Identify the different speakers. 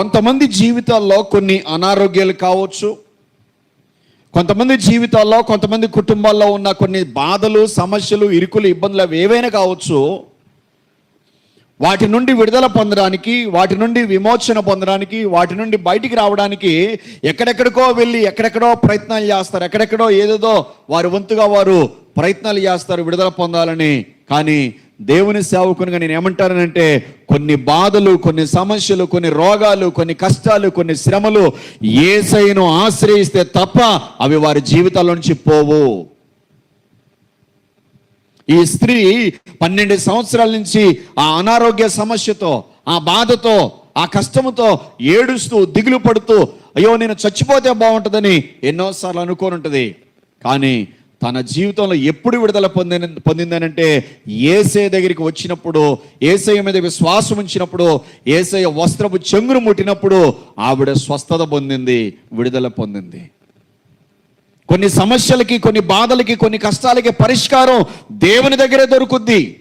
Speaker 1: కొంతమంది జీవితాల్లో కొన్ని అనారోగ్యాలు కావచ్చు. కొంతమంది జీవితాల్లో కొంతమంది కుటుంబాల్లో ఉన్న కొన్ని బాధలు సమస్యలు ఇరుకులు ఇబ్బందులు అవి ఏవైనా కావచ్చు. వాటి నుండి విడుదల పొందడానికి వాటి నుండి విమోచన పొందడానికి వాటి నుండి బయటికి రావడానికి ఎక్కడెక్కడికో వెళ్ళి ఎక్కడెక్కడో ప్రయత్నాలు చేస్తారు. ఎక్కడెక్కడో ఏదేదో వారి వంతుగా వారు ప్రయత్నాలు చేస్తారు విడుదల పొందాలని. కానీ దేవుని సేవకునిగా నేను ఏమంటానంటే కొన్ని బాధలు కొన్ని సమస్యలు కొన్ని రోగాలు కొన్ని కష్టాలు కొన్ని శ్రమలు ఏసైను ఆశ్రయిస్తే తప్ప అవి వారి జీవితాల నుంచి పోవు. ఈ స్త్రీ పన్నెండు సంవత్సరాల నుంచి ఆ అనారోగ్య సమస్యతో ఆ బాధతో ఆ కష్టముతో ఏడుస్తూ దిగులు పడుతూ అయ్యో నేను చచ్చిపోతే బాగుంటుందని ఎన్నోసార్లు అనుకోని ఉంటుంది కానీ తన జీవితంలో ఎప్పుడు విడుదల పొందిన పొందిందనంటే ఏసై దగ్గరికి వచ్చినప్పుడు ఏసయ్య మీద విశ్వాసం ఉంచినప్పుడు ఏసయ్య వస్త్రపు చెంగును ముట్టినప్పుడు ఆవిడ స్వస్థత పొందింది విడుదల పొందింది. కొన్ని సమస్యలకి కొన్ని బాధలకి కొన్ని కష్టాలకి పరిష్కారం దేవుని దగ్గరే దొరుకుద్ది.